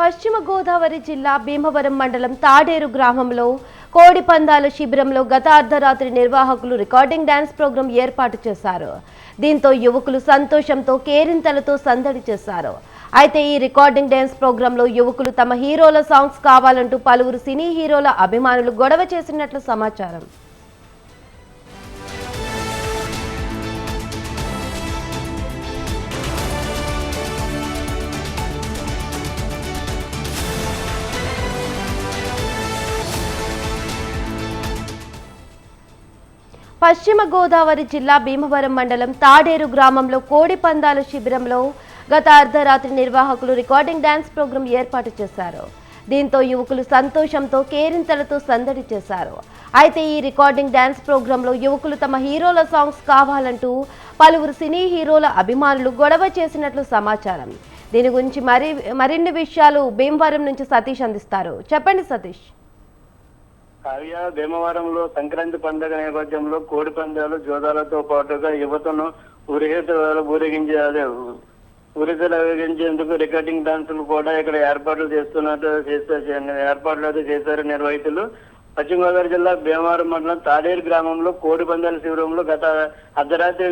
పశ్చిమ గోదావరి జిల్లా భీమవరం మండలం తాడేరు గ్రామంలో కోడి పందాల శిబిరంలో గత అర్ధరాత్రి నిర్వాహకులు రికార్డింగ్ డ్యాన్స్ ప్రోగ్రాం ఏర్పాటు చేశారు. దీంతో యువకులు సంతోషంతో కేరింతలతో సందడి చేశారు. అయితే ఈ రికార్డింగ్ డ్యాన్స్ ప్రోగ్రాంలో యువకులు తమ హీరోల సాంగ్స్ కావాలంటూ పలువురు సినీ హీరోల అభిమానులు గొడవ చేసినట్లు సమాచారం. పశ్చిమ గోదావరి జిల్లా భీమవరం మండలం తాడేరు గ్రామంలో కోడి పందాల శిబిరంలో గత అర్ధరాత్రి నిర్వాహకులు రికార్డింగ్ డ్యాన్స్ ప్రోగ్రాం ఏర్పాటు చేశారు. దీంతో యువకులు సంతోషంతో కేరింతలతో సందడి చేశారు. అయితే ఈ రికార్డింగ్ డ్యాన్స్ ప్రోగ్రాంలో యువకులు తమ హీరోల సాంగ్స్ కావాలంటూ పలువురు సినీ హీరోల అభిమానులు గొడవ చేసినట్లు సమాచారం. దీని గురించి మరి మరిన్ని విషయాలు భీమవరం నుంచి సతీష్ అందిస్తారు. చెప్పండి సతీష్. కావ్య భీమవరంలో సంక్రాంతి పండుగ నేపథ్యంలో కోడి పందాలు జోదాలతో పాటుగా యువతను ఊరేగించాలి ఊరేగించే అదే ఊరితలు ఊరేగించేందుకు రికార్డింగ్ డాన్సులు కూడా ఇక్కడ ఏర్పాట్లు చేస్తున్నట్టు చేస్తారు ఏర్పాట్లు అయితే చేశారు నిర్వహితులు. పశ్చిమ గోదావరి జిల్లా భీమవరం మండలం తాడేరు గ్రామంలో కోడి పందాల శిబిరంలో గత అర్ధరాత్రి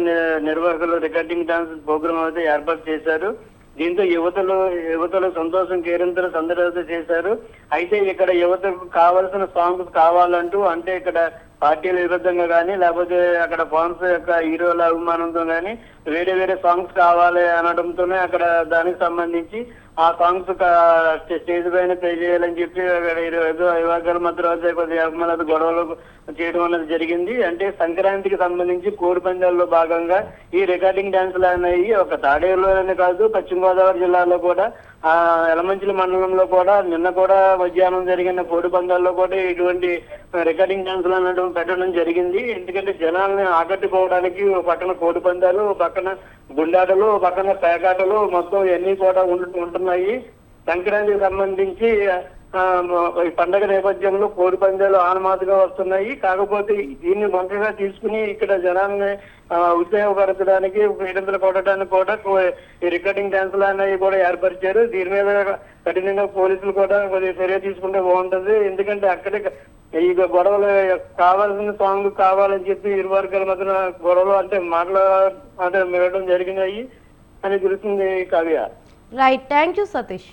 నిర్వాహకులు రికార్డింగ్ డాన్స్ ప్రోగ్రాం అయితే ఏర్పాటు చేశారు. దీంతో యువతలు యువతలు సంతోషం కేరింతలు సందడి చేశారు. అయితే ఇక్కడ యువతకు కావలసిన సాంగ్స్ కావాలంటూ అంటే ఇక్కడ పార్టీల విరుద్ధంగా కానీ లేకపోతే అక్కడ ఫాన్స్ యొక్క హీరోల అభిమానంతో కానీ వేరే వేరే సాంగ్స్ కావాలి అనడంతోనే అక్కడ దానికి సంబంధించి ఆ సాంగ్స్ స్టేజ్ పైన ప్లే చేయాలని చెప్పి అక్కడ ఇరు- యువకుల మధ్య అయితే కొద్దిగా అభిమానులు గొడవలు చేయడం అనేది జరిగింది. అంటే సంక్రాంతికి సంబంధించి కోడి పందాల్లో భాగంగా ఈ రికార్డింగ్ డాన్సులు అనేవి ఒక తాడేరులోనే కాదు పశ్చిమ గోదావరి జిల్లాలో కూడా ఆ ఎలమంచిలి మండలంలో కూడా నిన్న కూడా మధ్యాహ్నం జరిగిన కోడి పందాల్లో కూడా ఇటువంటి రికార్డింగ్ డాన్సులు అనడం పెట్టడం జరిగింది. ఎందుకంటే జనాల్ని ఆకట్టుకోవడానికి పక్కన కోడి పందాలు పక్కన గుండాటలు పక్కన పేకాటలు మొత్తం ఇవన్నీ కూడా ఉంటున్నాయి. సంక్రాంతికి సంబంధించి ఈ పండగ నేపథ్యంలో కోడి పందాలు ఆనమాతగా వస్తున్నాయి. కాకపోతే దీన్ని వంకగా తీసుకుని ఇక్కడ జనాల్ని ఉద్యోగపరచడానికి ఉత్తేజపరచడానికి కొట్టడానికి కూడా ఈ రికార్డింగ్ డాన్సులు అనేవి కూడా ఏర్పరిచారు. దీని మీద కఠినంగా పోలీసులు కూడా కొద్దిగా చర్య తీసుకుంటే బాగుంటుంది. ఎందుకంటే అక్కడే ఈ గొడవలు కావాల్సిన సాంగ్ కావాలని చెప్పి ఇరు వర్గాల మధ్యన గొడవలు అంటే మాటలు అంటే మిగడం జరిగినాయి అని తెలుస్తుంది Kavya right thank you Satish